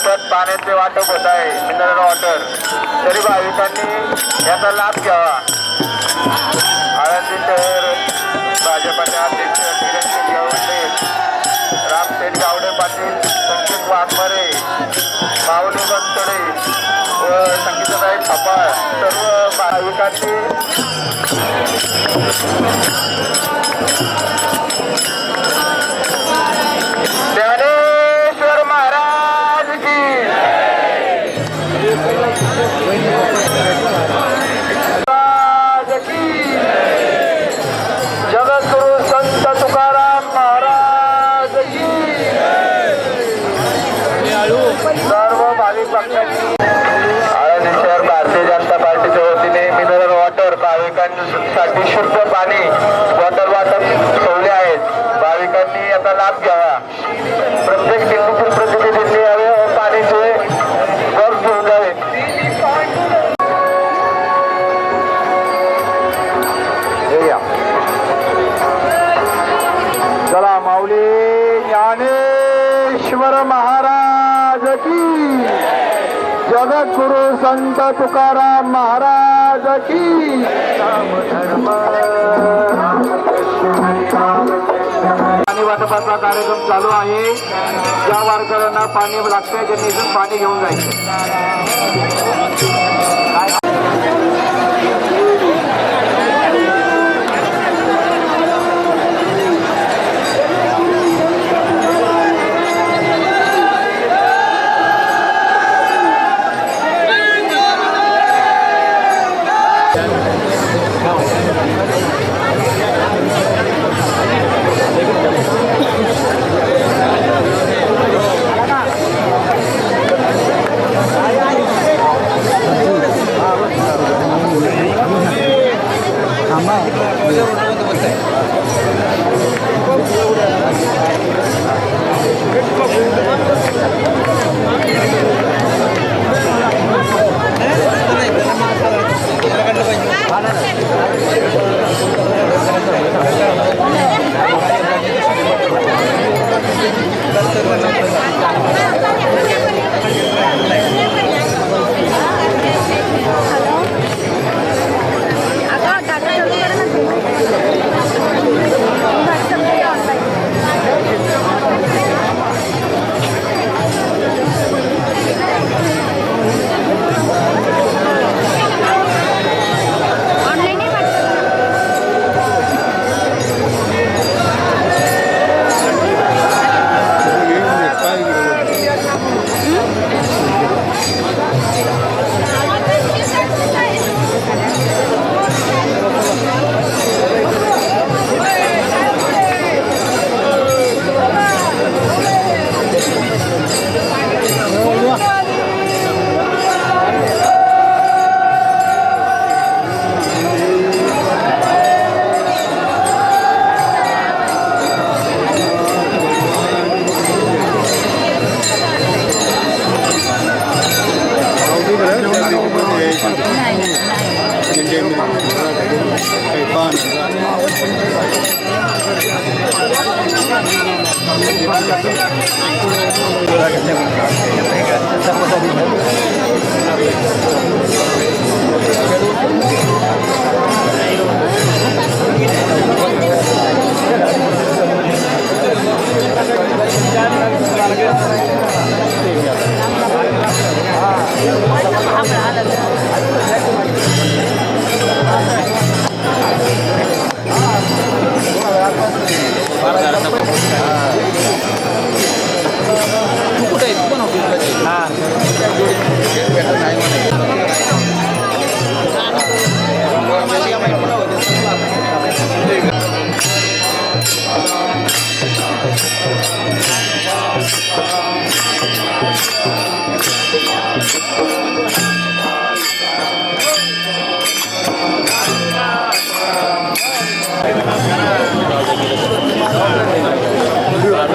मोफत पाण्याचे वाटप होत आहे मिनरल वॉटर तरी भाविकांनी याचा लाभ घ्यावा. आळंदी शहर भाजपाचे अध्यक्ष निरंजन गवंडे रामसेठ गावडे पाटील संकेत वाघमारे माऊली बनतोडे व संगीताताई थपाळ. सर्व भाविकांची विशुद्ध पाणी वॉटर वाटप ठेवले आहेत. भाविकांनी याचा लाभ घ्यावा. प्रत्येक दिल्लीतील प्रतिनिधींनी यावे पाण्याचे पाणीचे घेऊन जावे. चला माऊली ज्ञानेश्वर महाराज की. जगद्गुरु संत तुकाराम महाराज की पाणी वाटपाचा कार्यक्रम चालू आहे. ज्या वारकऱ्यांना पाणी लागतंय त्यांनी इथून पाणी घेऊन जायचं. Thank you.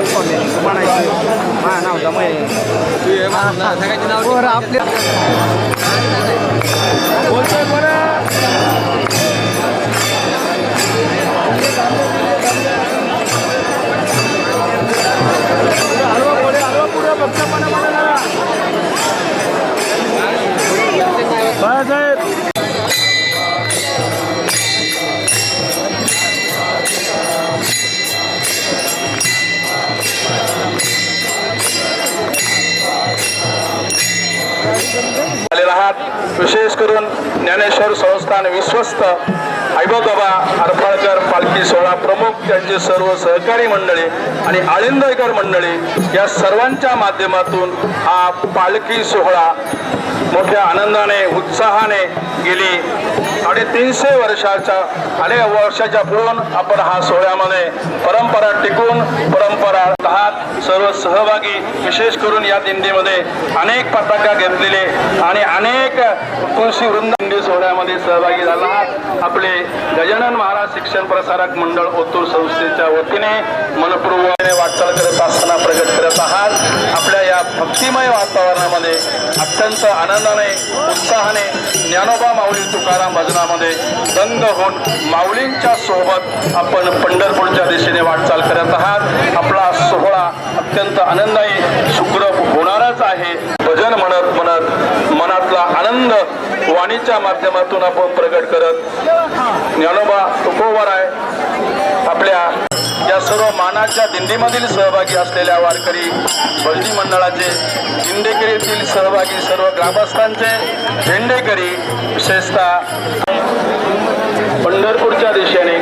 महाराज फाउंडेशन म्हणायचं माझं नाव दमय आपल्या आहात विशेष करून ज्ञानेश्वर संस्थान विश्वस्त ऐबोबाबा हरफळकर पालखी सोहळा प्रमुख त्यांचे सर्व सहकारी मंडळी आणि आळंदकर मंडळी या सर्वांच्या माध्यमातून हा पालखी सोहळा मोठ्या आनंदाने उत्साहाने गेली. साडेतीनशे वर्षाच्या अनेक वर्षाच्या पुढून आपण हा सोहळ्यामध्ये परंपरा टिकून परंपरा राहत सर्व सहभागी विशेष करून या दिंडीमध्ये अनेक पताका घेतलेले आणि अनेक कृषी वृंद दिंडी सोहळ्यामध्ये सहभागी झाला. आहात आपले गजानन महाराज शिक्षण प्रसारक मंडळ ओतूर संस्थेच्या वतीने मनपूर्वकपणे वाटचाल करत असताना प्रगट करत आहात. आपल्या या भक्तिमय वातावरणामध्ये अत्यंत आनंदाने उत्साहाने ज्ञानोबा माऊली तुकाराम भजनामध्ये दंग होऊन माऊलींच्या सोबत आपण पंढरपूरच्या दिशेने वाटचाल करत आहात. आपला सोहळा अत्यंत आनंदायी सुखरूप होणारच आहे. भजन म्हणत म्हणत मनातला आनंद वाणीच्या माध्यमातून आपण प्रकट करत ज्ञानोबा तुकोवर आहे आपल्या या सर्व मानाच्या दिंडीमधील सहभागी असलेल्या वारकरी भजनी मंडळाचे दिंडेकरीतील सहभागी सर्व ग्रामस्थांचे झेंडेकरी विशेषतः पंढरपूरच्या दिशेने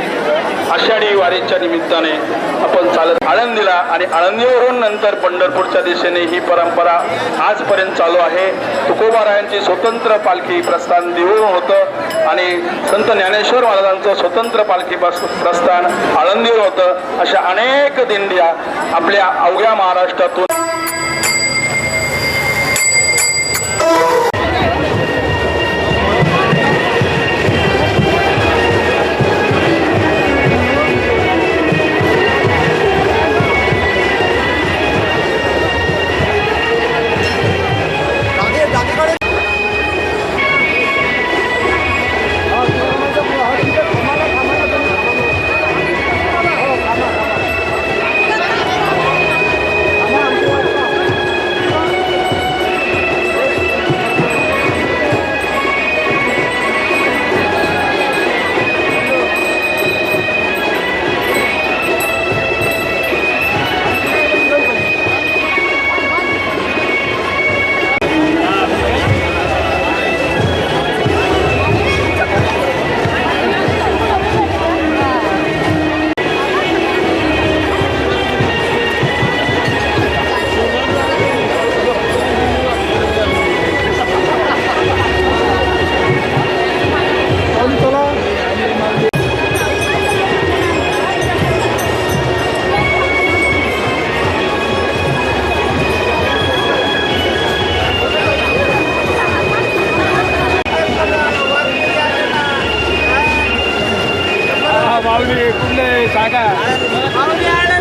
आषाढी वारीच्या निमित्ताने आपण चालत आळंदीला आणि आळंदीवरून नंतर पंढरपूरच्या दिशेने ही परंपरा आजपर्यंत चालू आहे. तुकोबारायांची स्वतंत्र पालखी प्रस्थान देऊळ होतं आणि संत ज्ञानेश्वर महाराजांचं स्वतंत्र पालखी प्रस्थान आळंदीवर होतं. अशा अनेक दिंड्या आपल्या अवघ्या महाराष्ट्रातून